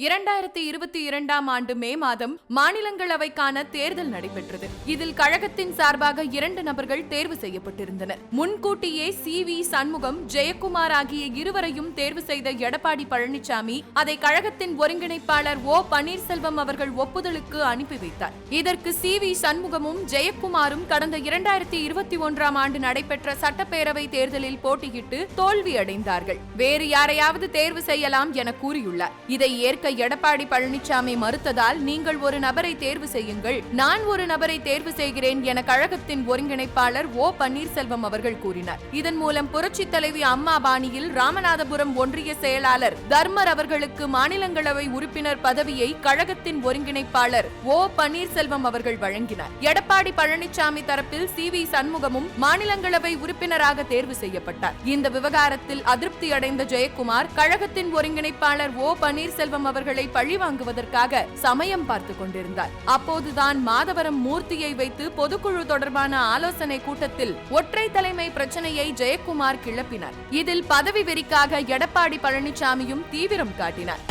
இரண்டாயிரத்தி இருபத்தி இரண்டாம் ஆண்டு மே மாதம் மாநிலங்களவைக்கான தேர்தல் நடைபெற்றது. இதில் கழகத்தின் சார்பாக இரண்டு நபர்கள் தேர்வு செய்யப்பட்டிருந்தனர். முன்கூட்டியே சி. வி. சண்முகம் ஜெயக்குமார் ஆகிய இருவரையும் தேர்வு செய்த எடப்பாடி பழனிசாமி அதை கழகத்தின் ஒருங்கிணைப்பாளர் ஓ. பன்னீர்செல்வம் அவர்கள் ஒப்புதலுக்கு அனுப்பி வைத்தார். இதற்கு சி. வி. சண்முகமும் ஜெயக்குமாரும் கடந்த இரண்டாயிரத்தி இருபத்தி ஒன்றாம் ஆண்டு நடைபெற்ற சட்டப்பேரவை தேர்தலில் போட்டியிட்டு தோல்வியடைந்தார்கள். வேறு யாரையாவது தேர்வு செய்யலாம் என கூறியுள்ளார். இதை ஏற்க எடப்பாடி பழனிசாமி மறுத்ததால் நீங்கள் ஒரு நபரை தேர்வு செய்யுங்கள். நான் ஒரு நபரை தேர்வு செய்கிறேன் என கழகத்தின் ஒருங்கிணைப்பாளர் ஓ. பன்னீர்செல்வம் அவர்கள் கூறினார். இதன் மூலம் புரட்சி தலைவி அம்மா பாணியில் ராமநாதபுரம் ஒன்றிய செயலாளர் தர்மர் அவர்களுக்கு மாநிலங்களவை உறுப்பினர் பதவியை கழகத்தின் ஒருங்கிணைப்பாளர் ஓ. பன்னீர்செல்வம் அவர்கள் வழங்கினார். எடப்பாடி பழனிசாமி தரப்பில் சி. வி. சண்முகமும் மாநிலங்களவை உறுப்பினராக தேர்வு செய்யப்பட்டார். இந்த விவகாரத்தில் அதிருப்தி அடைந்த ஜெயக்குமார் கழகத்தின் ஒருங்கிணைப்பாளர் ஓ. பன்னீர்செல்வம் அவர்களை பழிவாங்குவதற்காக சமயம் பார்த்து கொண்டிருந்தார். அப்போதுதான் மாதவரம் மூர்த்தியை வைத்து பொதுக்குழு தொடர்பான ஆலோசனை கூட்டத்தில் ஒற்றை தலைமை பிரச்சனையை ஜெயக்குமார் கிளப்பினார். இதில் பதவி வெறிக்காக எடப்பாடி பழனிசாமியும் தீவிரம் காட்டினார்.